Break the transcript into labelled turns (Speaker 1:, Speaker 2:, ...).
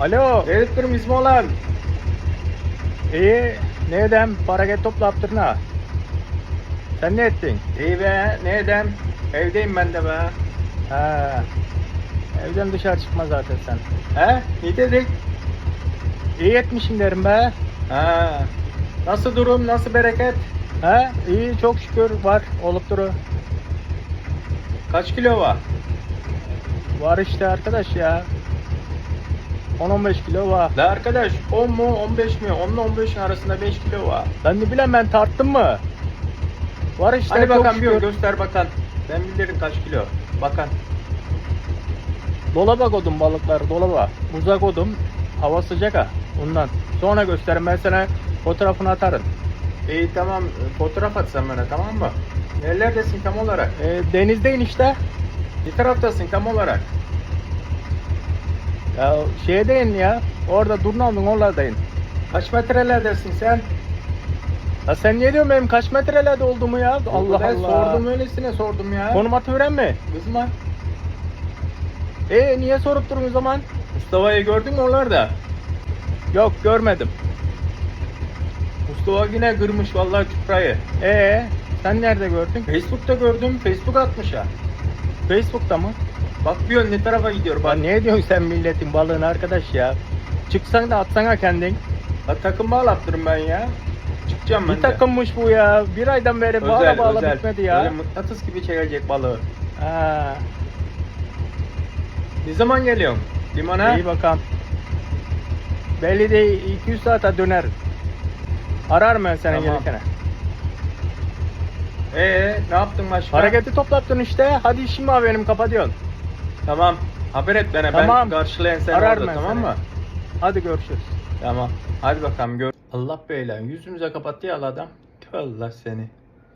Speaker 1: Alo.
Speaker 2: Elitlerim ismi olan.
Speaker 1: İyi. Ne edem? Para topla yaptırın ha. Sen ne ettin?
Speaker 2: İyi be ne edem? Evdeyim ben de be.
Speaker 1: Ha. Evden dışarı çıkma zaten sen.
Speaker 2: He? Ne dedik?
Speaker 1: İyi etmişim derim be.
Speaker 2: Ha. Nasıl durum? Nasıl bereket?
Speaker 1: Ha? İyi çok şükür var olup duru.
Speaker 2: Kaç kilo var?
Speaker 1: Var işte arkadaş ya. 10-15 kilo var.
Speaker 2: La arkadaş 10 mu 15 mi? 10 ile 15'in arasında 5 kilo var.
Speaker 1: Ben de bileyim ben tarttım mı? Var işte
Speaker 2: Hadi bakalım bir göster bakan. Ben bilirim kaç kilo. Bakan.
Speaker 1: Dolaba koydum balıkları dolaba. Buza koydum. Hava sıcak ha ondan. Sonra gösterin ben sana fotoğrafını atarım.
Speaker 2: İyi tamam fotoğraf at sen bana tamam mı? Nerelerdesin tam olarak?
Speaker 1: E, denizdeyim işte.
Speaker 2: Bir taraftasın tam olarak.
Speaker 1: Ya şeydeyim ya. Orada Durnal'ın oralardayım.
Speaker 2: Kaç metrelerdesin sen?
Speaker 1: Ya sen niye diyorsun benim kaç metrelerde olduğumu ya? Allah
Speaker 2: ben
Speaker 1: Allah.
Speaker 2: sordum öylesine sordum ya.
Speaker 1: Konum atıveren mi?
Speaker 2: Kızma.
Speaker 1: E niye sorup durun o zaman?
Speaker 2: Mustafa'yı gördün mü oralarda?
Speaker 1: Yok görmedim.
Speaker 2: Mustafa yine kırmış vallahi çuprayı.
Speaker 1: E sen nerede gördün?
Speaker 2: Facebook'ta gördüm. Facebook atmış ha.
Speaker 1: Facebook'ta mı?
Speaker 2: Bak bir yön ne tarafa gidiyor
Speaker 1: Ya
Speaker 2: bak.
Speaker 1: ne diyorsun sen milletin balığını arkadaş ya? Çıksan da atsana kendin.
Speaker 2: Bak takım bağlattırım ben ya. Çıkacağım ben
Speaker 1: Bir
Speaker 2: de.
Speaker 1: takımmış bu ya. Bir aydan beri bağla
Speaker 2: özel,
Speaker 1: bağla
Speaker 2: özel.
Speaker 1: bitmedi ya.
Speaker 2: Böyle mıknatıs gibi çekecek balığı.
Speaker 1: Ha,
Speaker 2: Ne zaman geliyorsun? Limana?
Speaker 1: iyi bakalım. Belli değil 200 saate döner. Ararım ben seni
Speaker 2: Tamam.
Speaker 1: gelirken.
Speaker 2: Ee, ne yaptın başka?
Speaker 1: Hareketi toplattın işte. Hadi işim var benim kapatıyorsun.
Speaker 2: Tamam. Haber et bana.
Speaker 1: Tamam.
Speaker 2: Ben karşılayan seni
Speaker 1: Ararım
Speaker 2: orada,
Speaker 1: ben
Speaker 2: tamam
Speaker 1: seni.
Speaker 2: mı?
Speaker 1: Hadi görüşürüz.
Speaker 2: Tamam. Hadi bakalım gör. Allah beyler yüzümüze kapattı ya adam. Tüh Allah seni.